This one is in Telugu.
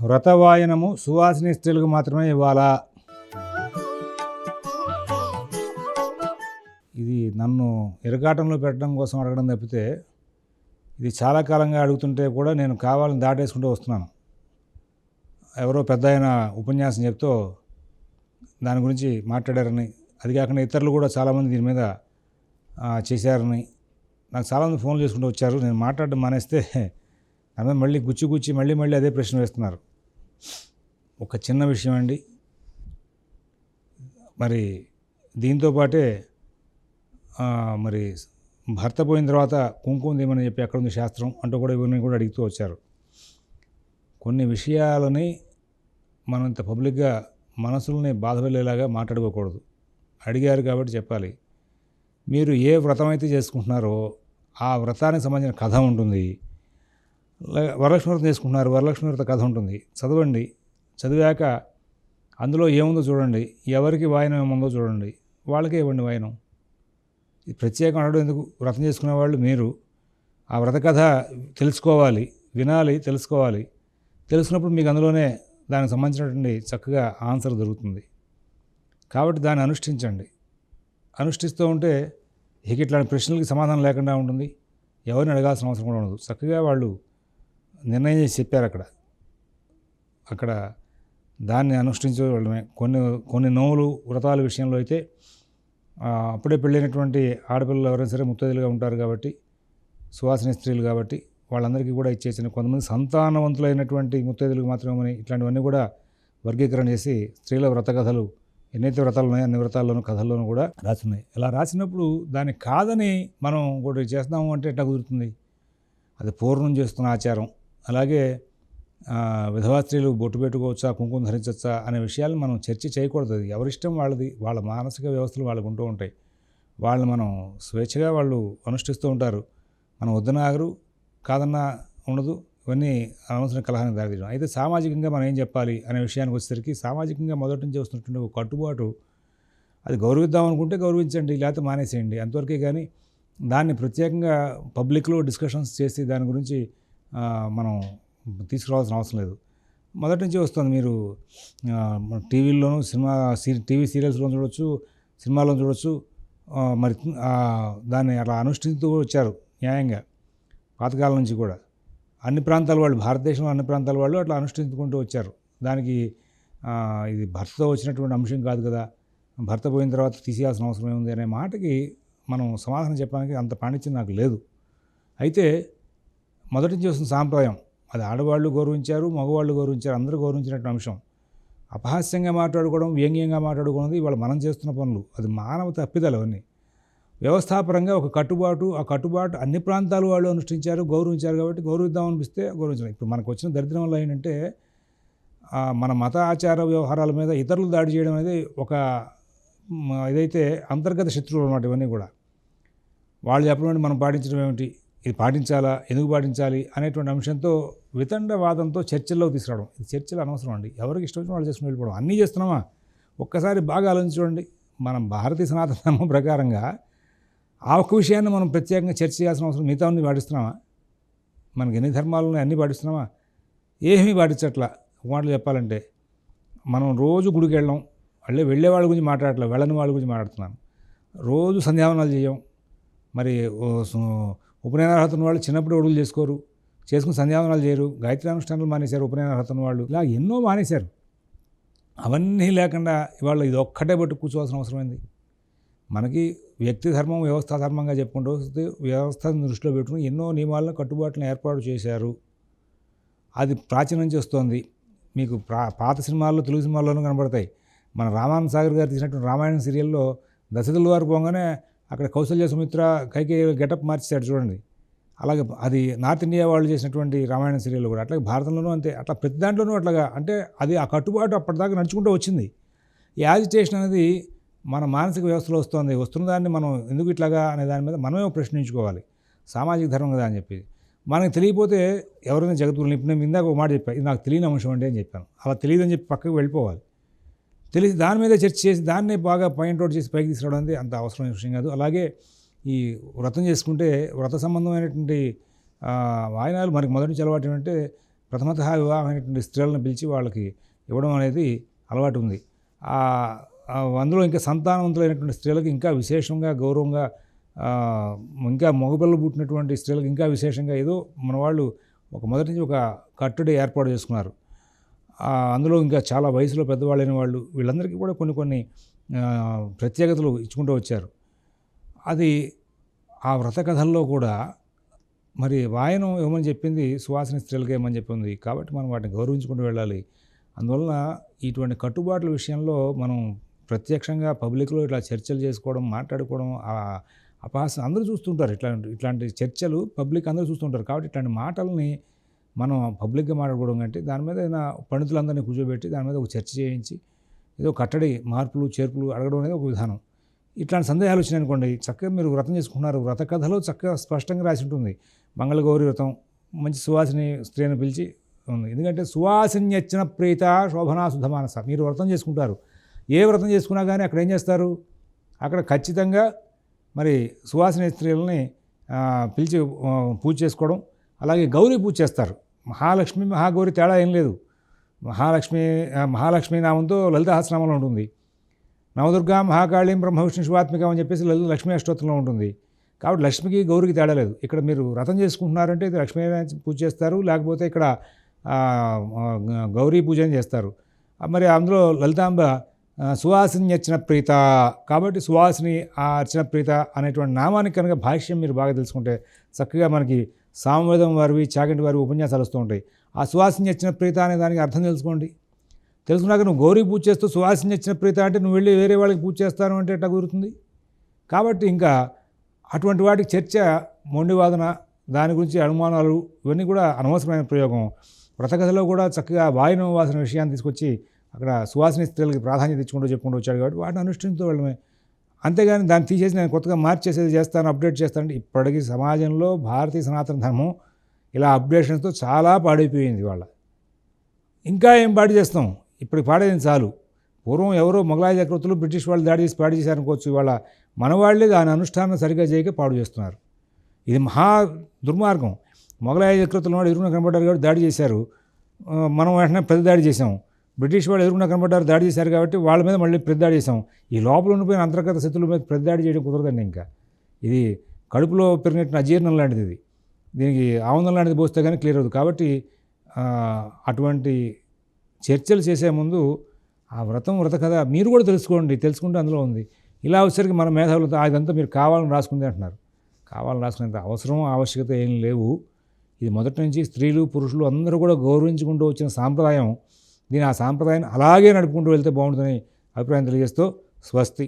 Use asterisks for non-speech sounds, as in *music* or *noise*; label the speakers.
Speaker 1: వ్రతవాయనము సువాసిని స్త్రీలకు మాత్రమే ఇవ్వాలా? ఇది నన్ను ఇరకాటంలో పెట్టడం కోసం అడగడం తప్పితే ఇది చాలా కాలంగా అడుగుతుంటే కూడా నేను కావాలని దాటేసుకుంటూ వస్తున్నాను. ఎవరో పెద్ద ఆయన ఉపన్యాసం చెప్తూ దాని గురించి మాట్లాడారని అది కాకుండా ఇతరులు కూడా చాలామంది దీని మీద చేశారని నాకు చాలామంది ఫోన్లు చేసుకుంటూ వచ్చారు. నేను మాట్లాడడం మానేస్తే *laughs* అందరూ మళ్ళీ గుచ్చి గుచ్చి మళ్ళీ మళ్ళీ అదే ప్రశ్న వేస్తున్నారు. ఒక చిన్న విషయం అండి. మరి దీంతో పాటే మరి భర్త పోయిన తర్వాత కుంకుమ తీయమని చెప్పి ఎక్కడుంది శాస్త్రం అంటూ కూడా ఇవన్నీ కూడా అడుగుతూ వచ్చారు. కొన్ని విషయాలని మనం ఇంత పబ్లిక్గా మనసుల్ని బాధ వెళ్ళేలాగా మాట్లాడుకోకూడదు. అడిగారు కాబట్టి చెప్పాలి. మీరు ఏ వ్రతం అయితే చేసుకుంటున్నారో ఆ వ్రతానికి సంబంధించిన కథ ఉంటుంది. వరలక్ష్మి వ్రతం చేసుకుంటున్నారు. వరలక్ష్మి వ్రత కథ ఉంటుంది. చదవండి. చదివాక అందులో ఏముందో చూడండి. ఎవరికి వాయనం ఏముందో చూడండి. వాళ్ళకే ఇవ్వండి వాయనం. ప్రత్యేకం అనడం ఎందుకు? వ్రతం చేసుకునే వాళ్ళు మీరు. ఆ వ్రత కథ తెలుసుకోవాలి. వినాలి తెలుసుకోవాలి. తెలుసుకున్నప్పుడు మీకు అందులోనే దానికి సంబంధించినటువంటి చక్కగా ఆన్సర్ దొరుకుతుంది. కాబట్టి దాన్ని అనుష్ఠించండి. అనుష్ఠిస్తూ ఉంటే ఇక ఇట్లాంటి ప్రశ్నలకి సమాధానం లేకుండా ఉంటుంది. ఎవరిని అడగాల్సిన అవసరం కూడా ఉండదు. చక్కగా వాళ్ళు నిర్ణయం చేసి చెప్పారు అక్కడ. అక్కడ దాన్ని అనుష్ఠించడమే కొన్ని కొన్ని నోములు వ్రతాల విషయంలో అయితే అప్పుడే పెళ్ళైనటువంటి ఆడపిల్లలు ఎవరైనా సరే ముత్తైదులుగా ఉంటారు కాబట్టి సువాసన స్త్రీలు కాబట్టి వాళ్ళందరికీ కూడా ఇచ్చేసిన కొంతమంది సంతానవంతులైనటువంటి ముత్తైదులకు మాత్రమే ఇట్లాంటివన్నీ కూడా వర్గీకరణ చేసి స్త్రీల వ్రత కథలు ఎన్నైతే వ్రతాలు ఉన్నాయో అన్ని వ్రతాల్లోనూ కథల్లోనూ కూడా రాసున్నాయి. ఇలా రాసినప్పుడు దాన్ని కాదని మనం ఒకటి చేస్తాము అంటే ఎట్లా కుదురుతుంది? అది పూర్వం చేస్తున్న ఆచారం. అలాగే విధవా స్త్రీలు బొట్టు పెట్టుకోవచ్చా కుంకుమ ధరించవచ్చా అనే విషయాలు మనం చర్చ చేయకూడదు. అది ఎవరిష్టం వాళ్ళది వాళ్ళ మానసిక వ్యవస్థలు వాళ్ళకు ఉంటూ ఉంటాయి. వాళ్ళు మనం స్వేచ్ఛగా వాళ్ళు అనుష్ఠిస్తూ ఉంటారు. మనం వద్దన ఆగరు కాదన్నా ఉండదు ఇవన్నీ అనవసరం కలహానికి దారితీయడం. అయితే సామాజికంగా మనం ఏం చెప్పాలి అనే విషయానికి వచ్చేసరికి సామాజికంగా మొదటి నుంచి వస్తున్నటువంటి ఒక కట్టుబాటు అది గౌరవిద్దాం అనుకుంటే గౌరవించండి లేకపోతే మానేసేయండి. అంతవరకే కానీ దాన్ని ప్రత్యేకంగా పబ్లిక్లో డిస్కషన్స్ చేసి దాని గురించి మనం తీసుకురావాల్సిన అవసరం లేదు. మొదటి నుంచి వస్తుంది మీరు టీవీల్లోనూ సినిమా సీ టీవీ సీరియల్స్లో చూడొచ్చు సినిమాలో చూడొచ్చు. మరి దాన్ని అలా అనుష్ఠిస్తూ వచ్చారు న్యాయంగా పాతకాలం నుంచి కూడా. అన్ని ప్రాంతాల వాళ్ళు భారతదేశంలో అన్ని ప్రాంతాల వాళ్ళు అట్లా అనుష్ఠించుకుంటూ వచ్చారు. దానికి ఇది భర్తతో వచ్చినటువంటి అంశం కాదు కదా. భర్త పోయిన తర్వాత తీసేయాల్సిన అవసరం ఏముంది అనే మాటకి మనం సమాధానం చెప్పడానికి అంత పాండిత్యం నాకు లేదు. అయితే మొదటి నుంచి వస్తున్న సాంప్రదాయం. అది ఆడవాళ్ళు గౌరవించారు మగవాళ్ళు గౌరవించారు అందరూ గౌరవించినటువంటి అంశం. అపహాస్యంగా మాట్లాడుకోవడం వ్యంగ్యంగా మాట్లాడుకోవడం ఇవాళ మనం చేస్తున్న పనులు. అది మానవ తప్పిదలు అవన్నీ. వ్యవస్థాపరంగా ఒక కట్టుబాటు ఆ కట్టుబాటు అన్ని ప్రాంతాలు వాళ్ళు అనుష్ఠించారు గౌరవించారు కాబట్టి గౌరవిద్దాం అనిపిస్తే గౌరవించడం ఇప్పుడు మనకు వచ్చిన దరిద్రం వల్ల ఏంటంటే మన మత ఆచార వ్యవహారాల మీద ఇతరులు దాడి చేయడం అనేది ఒక ఇదైతే అంతర్గత శత్రువులు అన్నమాట ఇవన్నీ కూడా. వాళ్ళు చెప్పడం మనం పాటించడం ఏమిటి? ఇది పాటించాలా? ఎందుకు పాటించాలి? అనేటువంటి అంశంతో వితండవాదంతో చర్చల్లో తీసుకురావడం. ఇది చర్చలు అనవసరం అండి. ఎవరికి ఇష్టం వచ్చిన వాళ్ళు చేసుకుని వెళ్ళిపోవడం. అన్నీ చేస్తున్నామా? ఒక్కసారి బాగా ఆలోచించుకోండి మనం భారతీయ సనాతన ధర్మం ప్రకారంగా ఆ ఒక్క విషయాన్ని మనం ప్రత్యేకంగా చర్చ చేయాల్సిన అవసరం మిగతాన్ని పాటిస్తున్నామా? మనకి ఎన్ని ధర్మాలు అన్నీ పాటిస్తున్నామా? ఏమీ పాటించట్లా? మాటలు చెప్పాలంటే మనం రోజు గుడికి వెళ్ళాం వాళ్ళే వెళ్ళే వాళ్ళ గురించి మాట్లాడట్లే వెళ్ళని వాళ్ళ గురించి మాట్లాడుతున్నాను రోజు సంధ్యావనాలు చేయం. మరి ఓ ఉపనయన అర్హత ఉన్న వాళ్ళు చిన్నప్పుడు ఒడుగులు చేసుకోరు చేసుకుని సంధ్యావనాలు చేయరు గాయత్రి అనుష్ఠానాలు మానేశారు ఉపనయన అర్హత ఉన్న వాళ్ళు. ఇలా ఎన్నో మానేశారు. అవన్నీ లేకుండా ఇవాళ ఇది ఒక్కటే పట్టు కూర్చోవాల్సిన అవసరం మనకి వ్యక్తి ధర్మం వ్యవస్థా ధర్మంగా చెప్పుకుంటూ వస్తే వ్యవస్థను దృష్టిలో పెట్టుకుని ఎన్నో నియమాలను కట్టుబాట్లను ఏర్పాటు చేశారు. అది ప్రాచీనం నుంచి వస్తోంది. మీకు ప్రా పాత సినిమాల్లో తెలుగు సినిమాల్లోనూ కనబడతాయి. మన రామానంద సాగర్ గారు తీసినటువంటి రామాయణం సీరియల్లో దశరథుల వారు పోగానే అక్కడ కౌశల్య సుమిత్ర కైకి గెటప్ మార్చేశాడు చూడండి. అలాగే అది నార్త్ ఇండియా వాళ్ళు చేసినటువంటి రామాయణ సీరియల్ కూడా అట్లాగే భారతంలోనూ అంతే అట్లా ప్రతి దాంట్లోనూ అట్లాగా అంటే అది ఆ కట్టుబాటు అప్పటిదాకా నడుచుకుంటూ వచ్చింది. ఈ యాజిటేషన్ అనేది మన మానసిక వ్యవస్థలో వస్తుంది వస్తున్న దాన్ని మనం ఎందుకు ఇట్లాగా అనే దాని మీద మనమే ప్రశ్నించుకోవాలి సామాజిక ధర్మం కదా అని చెప్పి మనకు తెలియకపోతే ఎవరైనా జగద్గురుని ఇప్పుడు నేను ఇందాక ఒక మాట చెప్పాను ఇది నాకు తెలియని అంశం అంటే అని చెప్పాను. అలా తెలియదని చెప్పి పక్కకు వెళ్ళిపోవాలి. తెలిసి దాని మీద చర్చ చేసి దాన్నే బాగా పాయింట్అవుట్ చేసి పైకి తీసుకురావడం అనేది అంత అవసరమైన విషయం కాదు. అలాగే ఈ వ్రతం చేసుకుంటే వ్రత సంబంధమైనటువంటి వాయనాలు మనకి మొదటి నుంచి అలవాటు ఏంటంటే ప్రథమతః వివాహమైనటువంటి స్త్రీలను పిలిచి వాళ్ళకి ఇవ్వడం అనేది అలవాటు ఉంది. ఆ, అందులో ఇంకా సంతానవంతులైనటువంటి స్త్రీలకు ఇంకా విశేషంగా గౌరవంగా ఇంకా మగపిల్లలు పుట్టినటువంటి స్త్రీలకు ఇంకా విశేషంగా ఏదో మన వాళ్ళు ఒక మొదటి నుంచి ఒక కట్టడి ఏర్పాటు చేసుకున్నారు. అందులో ఇంకా చాలా వయసులో పెద్దవాళ్ళైన వాళ్ళు వీళ్ళందరికీ కూడా కొన్ని కొన్ని ప్రత్యేకతలు ఇచ్చుకుంటూ వచ్చారు. అది ఆ వ్రత కథల్లో కూడా మరి వాయనం ఏమని చెప్పింది? సువాసన స్త్రీలకి ఏమని చెప్పింది? కాబట్టి మనం వాటిని గౌరవించుకుంటూ వెళ్ళాలి. అందువలన ఇటువంటి కట్టుబాట్ల విషయంలో మనం ప్రత్యక్షంగా పబ్లిక్లో ఇట్లా చర్చలు చేసుకోవడం మాట్లాడుకోవడం అపహాసం అందరూ చూస్తుంటారు. ఇట్లాంటి ఇట్లాంటి చర్చలు పబ్లిక్ అందరూ చూస్తుంటారు. కాబట్టి ఇట్లాంటి మాటల్ని మనం పబ్లిక్గా మాట్లాడుకోవడం కంటే దాని మీద ఏదైనా పండితులందరినీ కూర్చోబెట్టి దాని మీద ఒక చర్చ చేయించి ఏదో కట్టడి మార్పులు చేర్పులు అడగడం అనేది ఒక విధానం. ఇట్లాంటి సందేహాలు వచ్చినాయి అనుకోండి చక్కగా మీరు వ్రతం చేసుకుంటున్నారు. వ్రత కథలో చక్కగా స్పష్టంగా రాసి ఉంటుంది. మంగళగౌరి వ్రతం మంచి సువాసిని స్త్రీని పిలిచి ఉంది. ఎందుకంటే సువాసిన్యచ్చిన ప్రీత శోభనా సుధమానస మీరు వ్రతం చేసుకుంటారు. ఏ వ్రతం చేసుకున్నా కానీ అక్కడ ఏం చేస్తారు? అక్కడ ఖచ్చితంగా మరి సువాసిని స్త్రీలని పిలిచి పూజ చేసుకోవడం అలాగే గౌరీ పూజ చేస్తారు. మహాలక్ష్మి మహాగౌరి తేడా ఏం లేదు. మహాలక్ష్మి మహాలక్ష్మి నామంతో లలిత సహస్రనామంలో ఉంటుంది. నవదుర్గా మహాకాళీం బ్రహ్మ విష్ణు శివాత్మికం అని చెప్పేసి లలిత లక్ష్మీ అష్టోత్తరంలో ఉంటుంది. కాబట్టి లక్ష్మికి గౌరికి తేడా లేదు. ఇక్కడ మీరు వ్రతం చేసుకుంటున్నారంటే ఇది లక్ష్మీ పూజ చేస్తారు. లేకపోతే ఇక్కడ గౌరీ పూజ అని చేస్తారు. మరి అందులో లలితాంబ సువాసిని అర్చన ప్రీత. కాబట్టి సువాసిని ఆ అర్చన ప్రీత అనేటువంటి నామానికి కనుక భాష్యం మీరు బాగా తెలుసుకుంటే చక్కగా మనకి సామవేదం వారివి చాగంటి వారి ఉపన్యాసాలు వస్తూ ఉంటాయి ఆ సువాసిని ఇచ్చిన ప్రీత అనే దానికి అర్థం తెలుసుకోండి. తెలుసుకున్నాక నువ్వు గౌరీ పూజ చేస్తూ సువాసిని ఇచ్చిన ప్రీత అంటే నువ్వు వెళ్ళి వేరే వాళ్ళకి పూజ చేస్తాను అంటే ఎట్లా కుదురుతుంది? కాబట్టి ఇంకా అటువంటి వాటికి చర్చ మొండివాదన దాని గురించి అనుమానాలు ఇవన్నీ కూడా అనవసరమైన ప్రయోగం. వ్రతకథలో కూడా చక్కగా వాయున వాసన విషయాన్ని తీసుకొచ్చి అక్కడ సువాసిని స్త్రీలకి ప్రాధాన్యత ఇచ్చుకుంటూ చెప్పుకుంటూ వచ్చాడు కాబట్టి వాటిని అనుష్ఠించుతూ వెళ్ళడమే. అంతేగాని దాన్ని తీసేసి నేను కొత్తగా మార్చేసేది చేస్తాను అప్డేట్ చేస్తాను ఇప్పటికీ సమాజంలో భారతీయ సనాతన ధర్మం ఇలా అప్డేషన్స్తో చాలా పాడైపోయింది వాళ్ళ ఇంకా ఏం పాడు చేస్తాం? ఇప్పుడు పాడేది చాలు. పూర్వం ఎవరో మొఘలాయ చక్రవర్తులు బ్రిటిష్ వాళ్ళు దాడి చేసి పాడు చేశారనుకోవచ్చు. ఇవాళ మన వాళ్ళే దాని అనుష్ఠానం సరిగ్గా చేయక పాడు చేస్తున్నారు. ఇది మహా దుర్మార్గం. మొఘలాయ చక్రవర్తులు వాడు ఇరువున కనబడ్డారు కాబట్టి దాడి చేశారు. మనం వెంటనే ప్రతి దాడి చేసాం బ్రిటిష్ వాళ్ళు ఎదురుకున్న కనబడ్డారు దాడి చేశారు కాబట్టి వాళ్ళ మీద మళ్ళీ ప్రతి దాడి చేసాం ఈ లోపల ఉండిపోయిన అంతర్గత శత్రువుల మీద ప్రతి దాడి చేయడం కుదరదండి ఇంకా. ఇది కడుపులో పెరిగినట్టు అజీర్ణం లాంటిది ఇది. దీనికి ఆనందం లాంటిది పోస్తే కానీ క్లియర్ అవుతుంది కాబట్టి అటువంటి చర్చలు చేసే ముందు ఆ వ్రతం వ్రత కథ మీరు కూడా తెలుసుకోండి తెలుసుకుంటే అందులో ఉంది. ఇలా వచ్చేసరికి మన మేధావులతో అదంతా మీరు కావాలని రాసుకుంది అంటున్నారు. కావాలని రాసుకునేంత అవసరం ఆవశ్యకత ఏం లేవు. ఇది మొదటి నుంచి స్త్రీలు పురుషులు అందరూ కూడా గౌరవించుకుంటూ వచ్చిన సాంప్రదాయం. దీని ఆ సాంప్రదాయాన్ని అలాగే నడుపుకుంటూ వెళ్తే బాగుంటుందని అభిప్రాయం తెలియజేస్తూ స్వస్తి.